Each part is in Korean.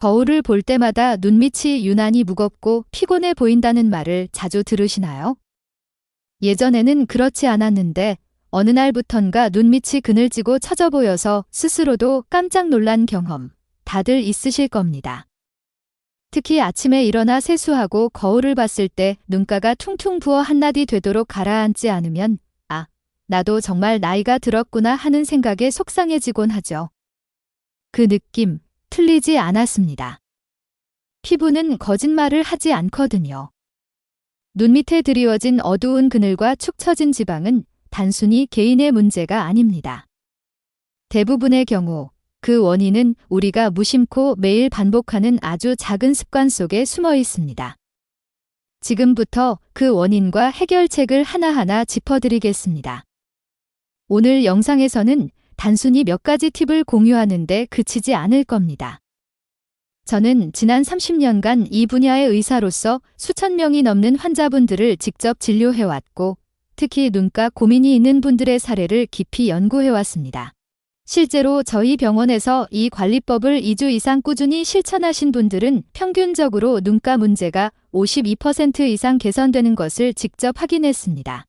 거울을 볼 때마다 눈밑이 유난히 무겁고 피곤해 보인다는 말을 자주 들으시나요? 예전에는 그렇지 않았는데 어느 날부턴가 눈밑이 그늘지고 처져 보여서 스스로도 깜짝 놀란 경험 다들 있으실 겁니다. 특히 아침에 일어나 세수하고 거울을 봤을 때 눈가가 퉁퉁 부어 한낮이 되도록 가라앉지 않으면 아, 나도 정말 나이가 들었구나 하는 생각에 속상해지곤 하죠. 그 느낌 틀리지 않았습니다. 피부는 거짓말을 하지 않거든요. 눈 밑에 드리워진 어두운 그늘과 축 처진 지방은 단순히 개인의 문제가 아닙니다. 대부분의 경우 그 원인은 우리가 무심코 매일 반복하는 아주 작은 습관 속에 숨어 있습니다. 지금부터 그 원인과 해결책을 하나하나 짚어드리겠습니다. 오늘 영상에서는 단순히 몇 가지 팁을 공유하는데 그치지 않을 겁니다. 저는 지난 30년간 이 분야의 의사로서 수천 명이 넘는 환자분들을 직접 진료해왔고, 특히 눈가 고민이 있는 분들의 사례를 깊이 연구해왔습니다. 실제로 저희 병원에서 이 관리법을 2주 이상 꾸준히 실천하신 분들은 평균적으로 눈가 문제가 52% 이상 개선되는 것을 직접 확인했습니다.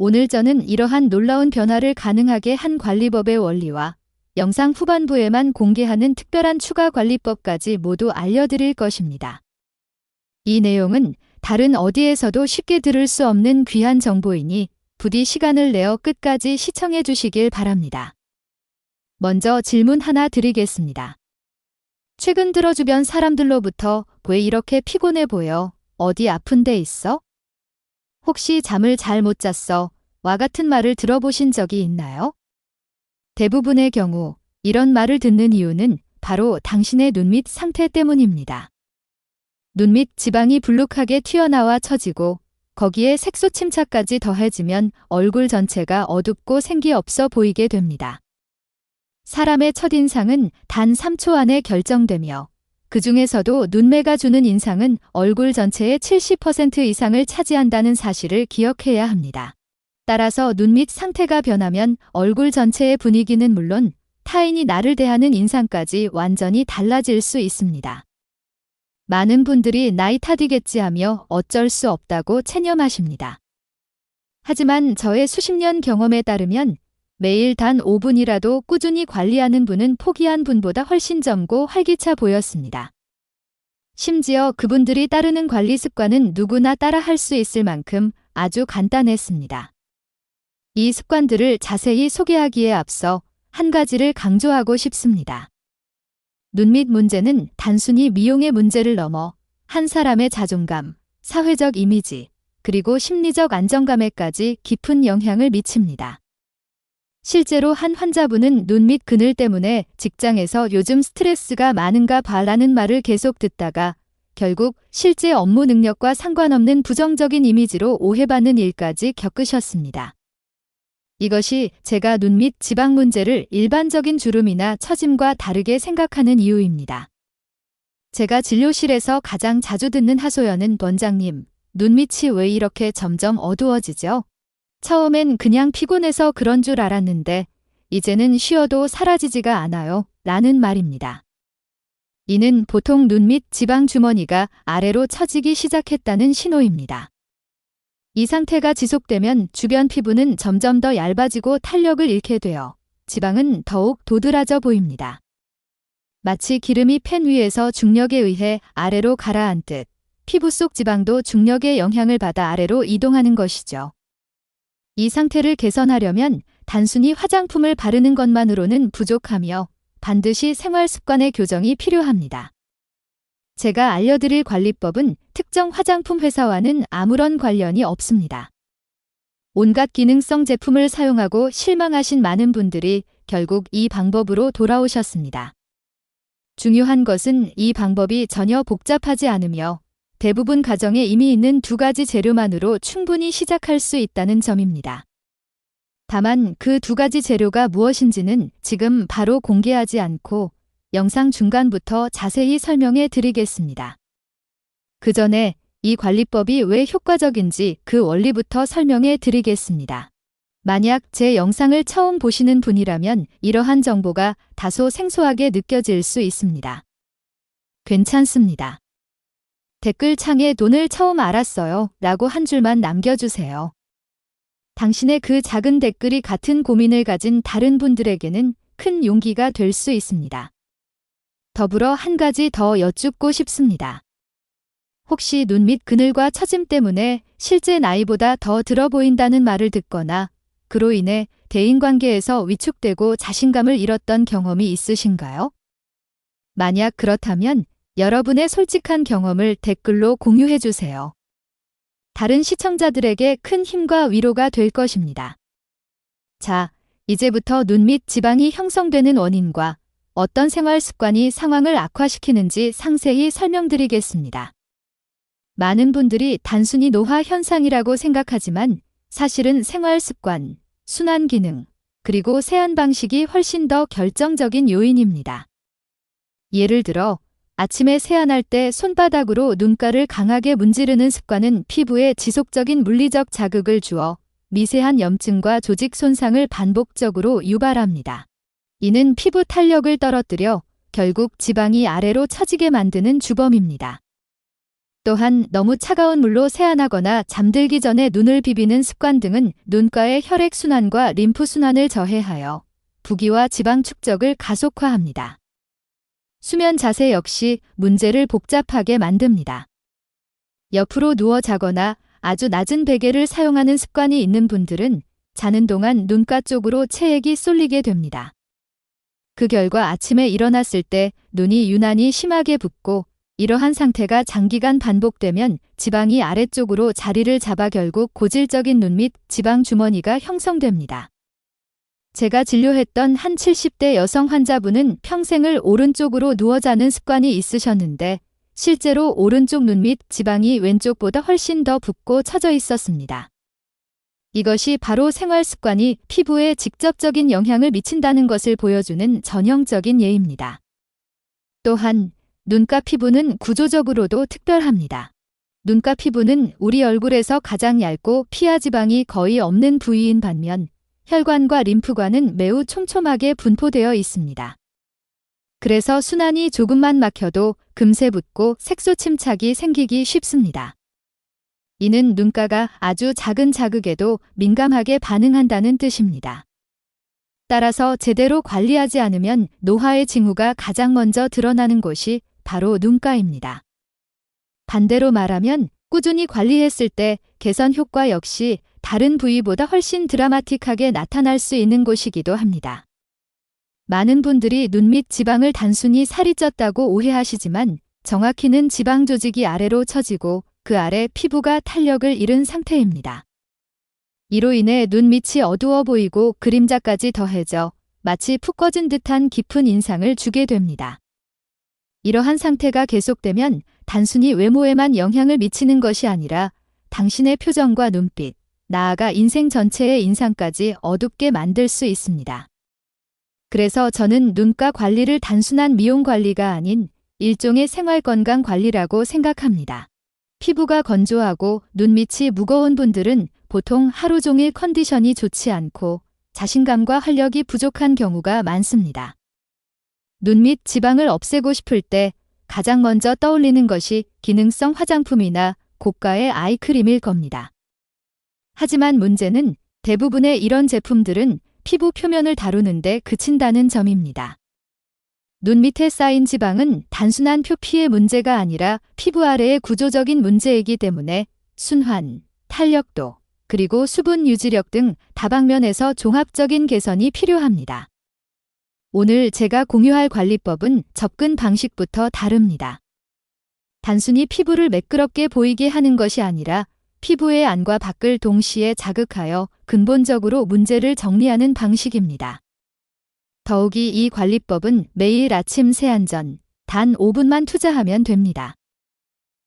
오늘 저는 이러한 놀라운 변화를 가능하게 한 관리법의 원리와 영상 후반부에만 공개하는 특별한 추가 관리법까지 모두 알려드릴 것입니다. 이 내용은 다른 어디에서도 쉽게 들을 수 없는 귀한 정보이니 부디 시간을 내어 끝까지 시청해 주시길 바랍니다. 먼저 질문 하나 드리겠습니다. 최근 들어 주변 사람들로부터 왜 이렇게 피곤해 보여? 어디 아픈 데 있어? 혹시 잠을 잘 못 잤어? 와 같은 말을 들어보신 적이 있나요? 대부분의 경우 이런 말을 듣는 이유는 바로 당신의 눈 밑 상태 때문입니다. 눈 밑 지방이 불룩하게 튀어나와 처지고 거기에 색소 침착까지 더해지면 얼굴 전체가 어둡고 생기 없어 보이게 됩니다. 사람의 첫인상은 단 3초 안에 결정되며 그 중에서도 눈매가 주는 인상은 얼굴 전체의 70% 이상을 차지한다는 사실을 기억해야 합니다. 따라서 눈 밑 상태가 변하면 얼굴 전체의 분위기는 물론 타인이 나를 대하는 인상까지 완전히 달라질 수 있습니다. 많은 분들이 나이 탓이겠지 하며 어쩔 수 없다고 체념하십니다. 하지만 저의 수십 년 경험에 따르면 매일 단 5분이라도 꾸준히 관리하는 분은 포기한 분보다 훨씬 젊고 활기차 보였습니다. 심지어 그분들이 따르는 관리 습관은 누구나 따라 할 수 있을 만큼 아주 간단했습니다. 이 습관들을 자세히 소개하기에 앞서 한 가지를 강조하고 싶습니다. 눈밑 문제는 단순히 미용의 문제를 넘어 한 사람의 자존감, 사회적 이미지, 그리고 심리적 안정감에까지 깊은 영향을 미칩니다. 실제로 한 환자분은 눈밑 그늘 때문에 직장에서 요즘 스트레스가 많은가 봐라는 말을 계속 듣다가 결국 실제 업무 능력과 상관없는 부정적인 이미지로 오해받는 일까지 겪으셨습니다. 이것이 제가 눈밑 지방 문제를 일반적인 주름이나 처짐과 다르게 생각하는 이유입니다. 제가 진료실에서 가장 자주 듣는 하소연은 원장님, 눈 밑이 왜 이렇게 점점 어두워지죠? 처음엔 그냥 피곤해서 그런 줄 알았는데 이제는 쉬어도 사라지지가 않아요. 라는 말입니다. 이는 보통 눈 밑 지방 주머니가 아래로 처지기 시작했다는 신호입니다. 이 상태가 지속되면 주변 피부는 점점 더 얇아지고 탄력을 잃게 되어 지방은 더욱 도드라져 보입니다. 마치 기름이 팬 위에서 중력에 의해 아래로 가라앉듯 피부 속 지방도 중력의 영향을 받아 아래로 이동하는 것이죠. 이 상태를 개선하려면 단순히 화장품을 바르는 것만으로는 부족하며 반드시 생활 습관의 교정이 필요합니다. 제가 알려드릴 관리법은 특정 화장품 회사와는 아무런 관련이 없습니다. 온갖 기능성 제품을 사용하고 실망하신 많은 분들이 결국 이 방법으로 돌아오셨습니다. 중요한 것은 이 방법이 전혀 복잡하지 않으며 대부분 가정에 이미 있는 두 가지 재료만으로 충분히 시작할 수 있다는 점입니다. 다만 그 두 가지 재료가 무엇인지는 지금 바로 공개하지 않고 영상 중간부터 자세히 설명해 드리겠습니다. 그 전에 이 관리법이 왜 효과적인지 그 원리부터 설명해 드리겠습니다. 만약 제 영상을 처음 보시는 분이라면 이러한 정보가 다소 생소하게 느껴질 수 있습니다. 괜찮습니다. 댓글창에 돈을 처음 알았어요. 라고 한 줄만 남겨주세요. 당신의 그 작은 댓글이 같은 고민을 가진 다른 분들에게는 큰 용기가 될 수 있습니다. 더불어 한 가지 더 여쭙고 싶습니다. 혹시 눈 밑 그늘과 처짐 때문에 실제 나이보다 더 들어 보인다는 말을 듣거나 그로 인해 대인관계에서 위축되고 자신감을 잃었던 경험이 있으신가요? 만약 그렇다면 여러분의 솔직한 경험을 댓글로 공유해 주세요. 다른 시청자들에게 큰 힘과 위로가 될 것입니다. 자, 이제부터 눈 밑 지방이 형성되는 원인과 어떤 생활 습관이 상황을 악화시키는지 상세히 설명드리겠습니다. 많은 분들이 단순히 노화 현상이라고 생각하지만 사실은 생활 습관, 순환 기능, 그리고 세안 방식이 훨씬 더 결정적인 요인입니다. 예를 들어 아침에 세안할 때 손바닥으로 눈가를 강하게 문지르는 습관은 피부에 지속적인 물리적 자극을 주어 미세한 염증과 조직 손상을 반복적으로 유발합니다. 이는 피부 탄력을 떨어뜨려 결국 지방이 아래로 처지게 만드는 주범입니다. 또한 너무 차가운 물로 세안하거나 잠들기 전에 눈을 비비는 습관 등은 눈가의 혈액순환과 림프순환을 저해하여 부기와 지방 축적을 가속화합니다. 수면 자세 역시 문제를 복잡하게 만듭니다. 옆으로 누워 자거나 아주 낮은 베개를 사용하는 습관이 있는 분들은 자는 동안 눈가 쪽으로 체액이 쏠리게 됩니다. 그 결과 아침에 일어났을 때 눈이 유난히 심하게 붓고 이러한 상태가 장기간 반복되면 지방이 아래쪽으로 자리를 잡아 결국 고질적인 눈밑 지방 주머니가 형성됩니다. 제가 진료했던 한 70대 여성 환자분은 평생을 오른쪽으로 누워 자는 습관이 있으셨는데 실제로 오른쪽 눈 밑 지방이 왼쪽보다 훨씬 더 붓고 처져 있었습니다. 이것이 바로 생활 습관이 피부에 직접적인 영향을 미친다는 것을 보여주는 전형적인 예입니다. 또한 눈가 피부는 구조적으로도 특별합니다. 눈가 피부는 우리 얼굴에서 가장 얇고 피하 지방이 거의 없는 부위인 반면 혈관과 림프관은 매우 촘촘하게 분포되어 있습니다. 그래서 순환이 조금만 막혀도 금세 붓고 색소 침착이 생기기 쉽습니다. 이는 눈가가 아주 작은 자극에도 민감하게 반응한다는 뜻입니다. 따라서 제대로 관리하지 않으면 노화의 징후가 가장 먼저 드러나는 곳이 바로 눈가입니다. 반대로 말하면 꾸준히 관리했을 때 개선 효과 역시 다른 부위보다 훨씬 드라마틱하게 나타날 수 있는 곳이기도 합니다. 많은 분들이 눈 밑 지방을 단순히 살이 쪘다고 오해하시지만 정확히는 지방 조직이 아래로 처지고 그 아래 피부가 탄력을 잃은 상태입니다. 이로 인해 눈 밑이 어두워 보이고 그림자까지 더해져 마치 푹 꺼진 듯한 깊은 인상을 주게 됩니다. 이러한 상태가 계속되면 단순히 외모에만 영향을 미치는 것이 아니라 당신의 표정과 눈빛, 나아가 인생 전체의 인상까지 어둡게 만들 수 있습니다. 그래서 저는 눈가 관리를 단순한 미용 관리가 아닌 일종의 생활 건강 관리라고 생각합니다. 피부가 건조하고 눈밑이 무거운 분들은 보통 하루 종일 컨디션이 좋지 않고 자신감과 활력이 부족한 경우가 많습니다. 눈밑 지방을 없애고 싶을 때 가장 먼저 떠올리는 것이 기능성 화장품이나 고가의 아이크림일 겁니다. 하지만 문제는 대부분의 이런 제품들은 피부 표면을 다루는데 그친다는 점입니다. 눈 밑에 쌓인 지방은 단순한 표피의 문제가 아니라 피부 아래의 구조적인 문제이기 때문에 순환, 탄력도, 그리고 수분 유지력 등 다방면에서 종합적인 개선이 필요합니다. 오늘 제가 공유할 관리법은 접근 방식부터 다릅니다. 단순히 피부를 매끄럽게 보이게 하는 것이 아니라 피부의 안과 밖을 동시에 자극하여 근본적으로 문제를 정리하는 방식입니다. 더욱이 이 관리법은 매일 아침 세안 전 단 5분만 투자하면 됩니다.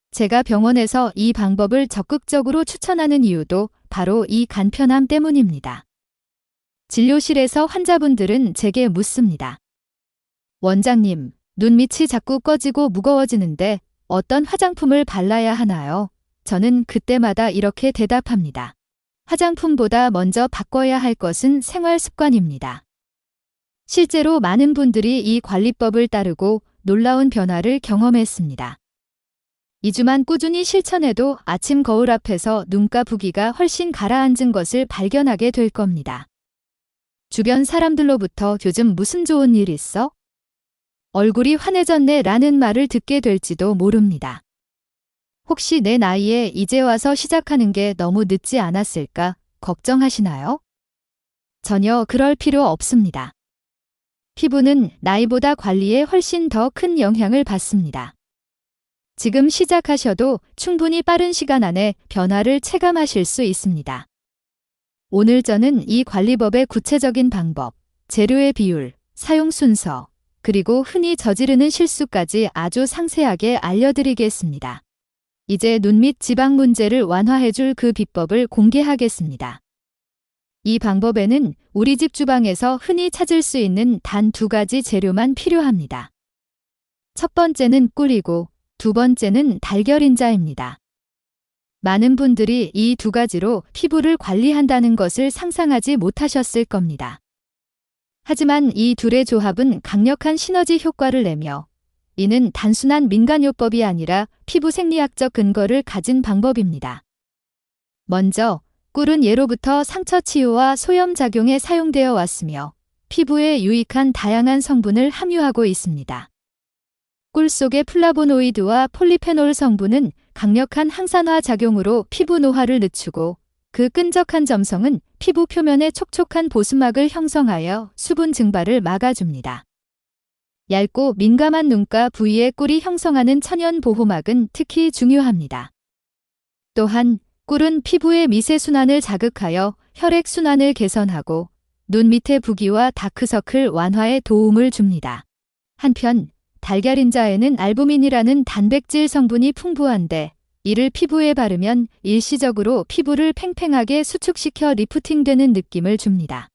제가 병원에서 이 방법을 적극적으로 추천하는 이유도 바로 이 간편함 때문입니다. 진료실에서 환자분들은 제게 묻습니다. 원장님, 눈 밑이 자꾸 꺼지고 무거워지는데 어떤 화장품을 발라야 하나요? 저는 그때마다 이렇게 대답합니다. 화장품보다 먼저 바꿔야 할 것은 생활 습관입니다. 실제로 많은 분들이 이 관리법을 따르고 놀라운 변화를 경험했습니다. 2주만 꾸준히 실천해도 아침 거울 앞에서 눈가 부기가 훨씬 가라앉은 것을 발견하게 될 겁니다. 주변 사람들로부터 요즘 무슨 좋은 일 있어? 얼굴이 환해졌네 라는 말을 듣게 될지도 모릅니다. 혹시 내 나이에 이제 와서 시작하는 게 너무 늦지 않았을까 걱정하시나요? 전혀 그럴 필요 없습니다. 피부는 나이보다 관리에 훨씬 더 큰 영향을 받습니다. 지금 시작하셔도 충분히 빠른 시간 안에 변화를 체감하실 수 있습니다. 오늘 저는 이 관리법의 구체적인 방법, 재료의 비율, 사용 순서, 그리고 흔히 저지르는 실수까지 아주 상세하게 알려드리겠습니다. 이제 눈 밑 지방 문제를 완화해줄 그 비법을 공개하겠습니다. 이 방법에는 우리 집 주방에서 흔히 찾을 수 있는 단 두 가지 재료만 필요합니다. 첫 번째는 꿀이고 두 번째는 달걀인자입니다. 많은 분들이 이 두 가지로 피부를 관리한다는 것을 상상하지 못하셨을 겁니다. 하지만 이 둘의 조합은 강력한 시너지 효과를 내며 이는 단순한 민간요법이 아니라 피부 생리학적 근거를 가진 방법입니다. 먼저 꿀은 예로부터 상처 치유와 소염 작용에 사용되어 왔으며 피부에 유익한 다양한 성분을 함유하고 있습니다. 꿀 속의 플라보노이드와 폴리페놀 성분은 강력한 항산화 작용으로 피부 노화를 늦추고 그 끈적한 점성은 피부 표면에 촉촉한 보습막을 형성하여 수분 증발을 막아줍니다. 얇고 민감한 눈가 부위에 꿀이 형성하는 천연 보호막은 특히 중요합니다. 또한 꿀은 피부의 미세순환을 자극하여 혈액순환을 개선하고 눈 밑의 부기와 다크서클 완화에 도움을 줍니다. 한편 달걀인자에는 알부민이라는 단백질 성분이 풍부한데 이를 피부에 바르면 일시적으로 피부를 팽팽하게 수축시켜 리프팅되는 느낌을 줍니다.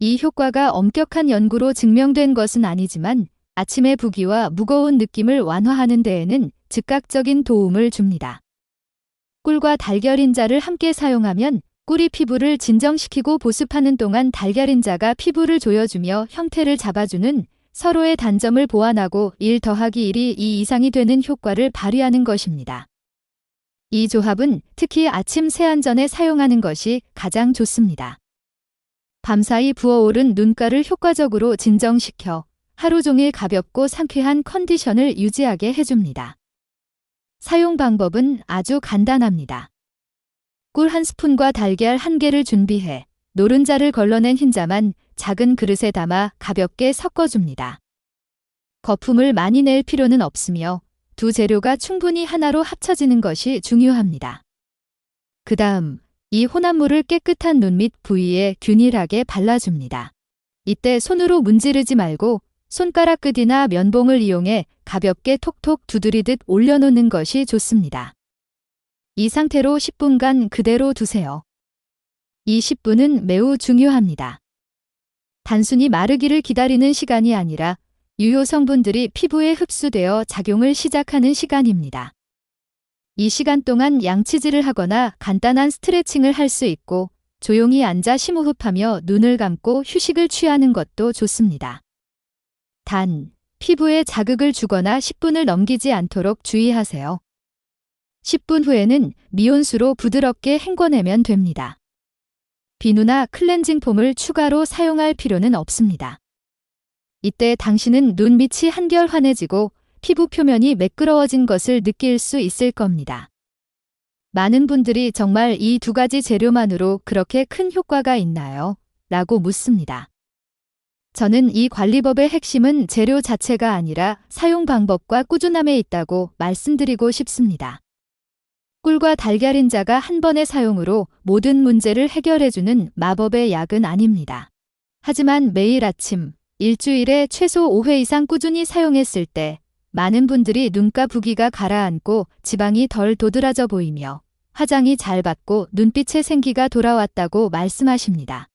이 효과가 엄격한 연구로 증명된 것은 아니지만 아침의 부기와 무거운 느낌을 완화하는 데에는 즉각적인 도움을 줍니다. 꿀과 달걀인자를 함께 사용하면 꿀이 피부를 진정시키고 보습하는 동안 달걀인자가 피부를 조여주며 형태를 잡아주는 서로의 단점을 보완하고 1 더하기 1이 2 이상이 되는 효과를 발휘하는 것입니다. 이 조합은 특히 아침 세안 전에 사용하는 것이 가장 좋습니다. 밤사이 부어오른 눈가를 효과적으로 진정시켜 하루 종일 가볍고 상쾌한 컨디션을 유지하게 해줍니다. 사용 방법은 아주 간단합니다. 꿀 한 스푼과 달걀 한 개를 준비해 노른자를 걸러낸 흰자만 작은 그릇에 담아 가볍게 섞어줍니다. 거품을 많이 낼 필요는 없으며 두 재료가 충분히 하나로 합쳐지는 것이 중요합니다. 그 다음 이 혼합물을 깨끗한 눈 밑 부위에 균일하게 발라줍니다. 이때 손으로 문지르지 말고 손가락 끝이나 면봉을 이용해 가볍게 톡톡 두드리듯 올려놓는 것이 좋습니다. 이 상태로 10분간 그대로 두세요. 이 10분은 매우 중요합니다. 단순히 마르기를 기다리는 시간이 아니라 유효 성분들이 피부에 흡수되어 작용을 시작하는 시간입니다. 이 시간 동안 양치질을 하거나 간단한 스트레칭을 할 수 있고 조용히 앉아 심호흡하며 눈을 감고 휴식을 취하는 것도 좋습니다. 단, 피부에 자극을 주거나 10분을 넘기지 않도록 주의하세요. 10분 후에는 미온수로 부드럽게 헹궈내면 됩니다. 비누나 클렌징 폼을 추가로 사용할 필요는 없습니다. 이때 당신은 눈 밑이 한결 환해지고 피부 표면이 매끄러워진 것을 느낄 수 있을 겁니다. 많은 분들이 정말 이 두 가지 재료만으로 그렇게 큰 효과가 있나요? 라고 묻습니다. 저는 이 관리법의 핵심은 재료 자체가 아니라 사용 방법과 꾸준함에 있다고 말씀드리고 싶습니다. 꿀과 달걀인 자가 한 번의 사용으로 모든 문제를 해결해주는 마법의 약은 아닙니다. 하지만 매일 아침, 일주일에 최소 5회 이상 꾸준히 사용했을 때 많은 분들이 눈가 부기가 가라앉고 지방이 덜 도드라져 보이며 화장이 잘 받고 눈빛의 생기가 돌아왔다고 말씀하십니다.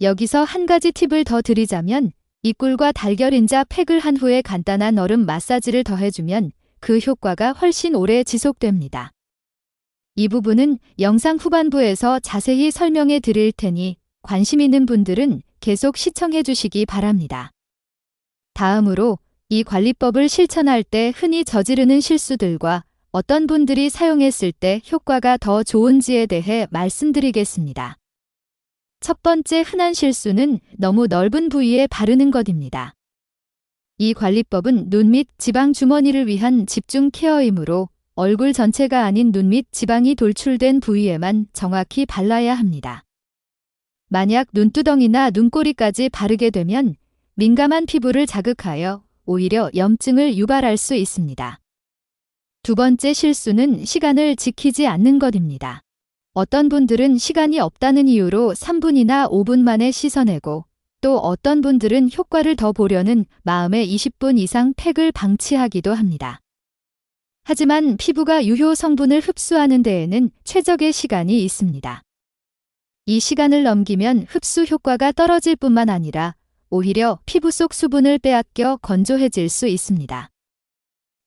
여기서 한 가지 팁을 더 드리자면 이 꿀과 달걀인자 팩을 한 후에 간단한 얼음 마사지를 더해주면 그 효과가 훨씬 오래 지속됩니다. 이 부분은 영상 후반부에서 자세히 설명해 드릴 테니 관심 있는 분들은 계속 시청해 주시기 바랍니다. 다음으로 이 관리법을 실천할 때 흔히 저지르는 실수들과 어떤 분들이 사용했을 때 효과가 더 좋은지에 대해 말씀드리겠습니다. 첫 번째 흔한 실수는 너무 넓은 부위에 바르는 것입니다. 이 관리법은 눈 및 지방 주머니를 위한 집중 케어이므로 얼굴 전체가 아닌 눈 및 지방이 돌출된 부위에만 정확히 발라야 합니다. 만약 눈두덩이나 눈꼬리까지 바르게 되면 민감한 피부를 자극하여 오히려 염증을 유발할 수 있습니다. 두 번째 실수는 시간을 지키지 않는 것입니다. 어떤 분들은 시간이 없다는 이유로 3분이나 5분 만에 씻어내고 또 어떤 분들은 효과를 더 보려는 마음에 20분 이상 팩을 방치하기도 합니다. 하지만 피부가 유효 성분을 흡수하는 데에는 최적의 시간이 있습니다. 이 시간을 넘기면 흡수 효과가 떨어질 뿐만 아니라 오히려 피부 속 수분을 빼앗겨 건조해질 수 있습니다.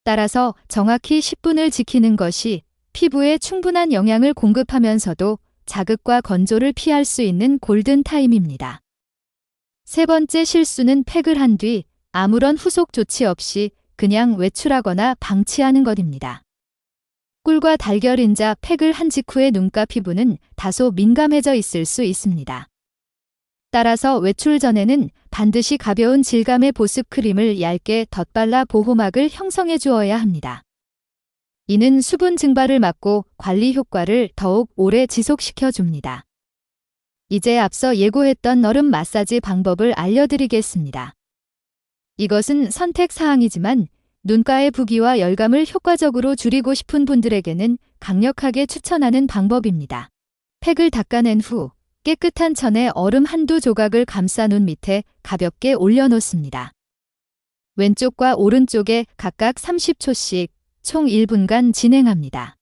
따라서 정확히 10분을 지키는 것이 피부에 충분한 영양을 공급하면서도 자극과 건조를 피할 수 있는 골든 타임입니다. 세 번째 실수는 팩을 한 뒤 아무런 후속 조치 없이 그냥 외출하거나 방치하는 것입니다. 꿀과 달걀 인 자 팩을 한 직후의 눈가 피부는 다소 민감해져 있을 수 있습니다. 따라서 외출 전에는 반드시 가벼운 질감의 보습 크림을 얇게 덧발라 보호막을 형성해 주어야 합니다. 이는 수분 증발을 막고 관리 효과를 더욱 오래 지속시켜 줍니다. 이제 앞서 예고했던 얼음 마사지 방법을 알려드리겠습니다. 이것은 선택 사항이지만 눈가의 부기와 열감을 효과적으로 줄이고 싶은 분들에게는 강력하게 추천하는 방법입니다. 팩을 닦아낸 후 깨끗한 천에 얼음 한두 조각을 감싸 눈 밑에 가볍게 올려놓습니다. 왼쪽과 오른쪽에 각각 30초씩 총 1분간 진행합니다.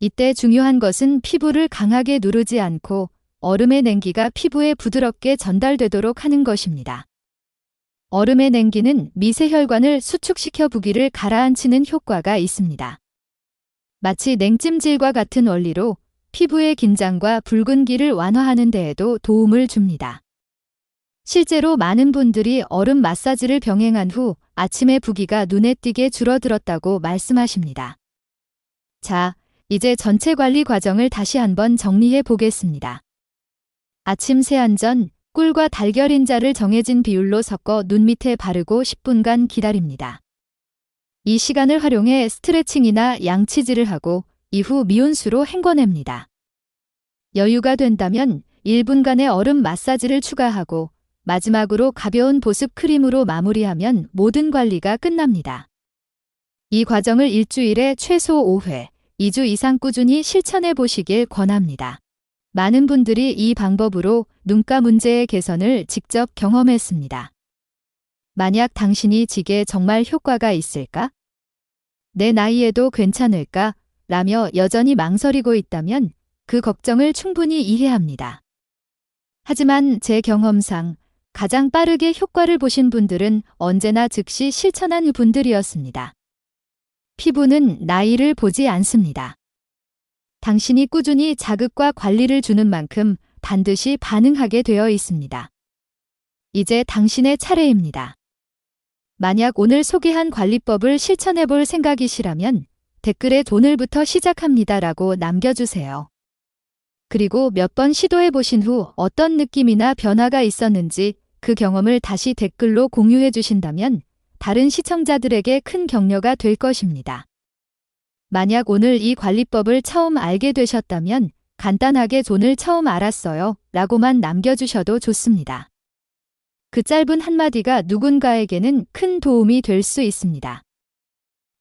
이때 중요한 것은 피부를 강하게 누르지 않고 얼음의 냉기가 피부에 부드럽게 전달되도록 하는 것입니다. 얼음의 냉기는 미세혈관을 수축시켜 부기를 가라앉히는 효과가 있습니다. 마치 냉찜질과 같은 원리로 피부의 긴장과 붉은기를 완화하는 데에도 도움을 줍니다. 실제로 많은 분들이 얼음 마사지를 병행한 후 아침에 부기가 눈에 띄게 줄어들었다고 말씀하십니다. 자, 이제 전체 관리 과정을 다시 한번 정리해 보겠습니다. 아침 세안 전 꿀과 달걀 인자를 정해진 비율로 섞어 눈 밑에 바르고 10분간 기다립니다. 이 시간을 활용해 스트레칭이나 양치질을 하고 이후 미온수로 헹궈냅니다. 여유가 된다면 1분간의 얼음 마사지를 추가하고 마지막으로 가벼운 보습 크림으로 마무리하면 모든 관리가 끝납니다. 이 과정을 일주일에 최소 5회, 2주 이상 꾸준히 실천해 보시길 권합니다. 많은 분들이 이 방법으로 눈가 문제의 개선을 직접 경험했습니다. 만약 당신이 지게 정말 효과가 있을까? 내 나이에도 괜찮을까? 라며 여전히 망설이고 있다면 그 걱정을 충분히 이해합니다. 하지만 제 경험상 가장 빠르게 효과를 보신 분들은 언제나 즉시 실천한 분들이었습니다. 피부는 나이를 보지 않습니다. 당신이 꾸준히 자극과 관리를 주는 만큼 반드시 반응하게 되어 있습니다. 이제 당신의 차례입니다. 만약 오늘 소개한 관리법을 실천해 볼 생각이시라면 댓글에 오늘부터 시작합니다라고 남겨주세요. 그리고 몇 번 시도해 보신 후 어떤 느낌이나 변화가 있었는지 그 경험을 다시 댓글로 공유해 주신다면 다른 시청자들에게 큰 격려가 될 것입니다. 만약 오늘 이 관리법을 처음 알게 되셨다면 간단하게 존을 처음 알았어요 라고만 남겨주셔도 좋습니다. 그 짧은 한마디가 누군가에게는 큰 도움이 될 수 있습니다.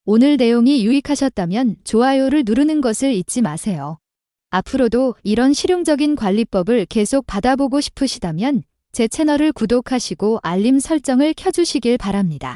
오늘 내용이 유익하셨다면 좋아요를 누르는 것을 잊지 마세요. 앞으로도 이런 실용적인 관리법을 계속 받아보고 싶으시다면 제 채널을 구독하시고 알림 설정을 켜주시길 바랍니다.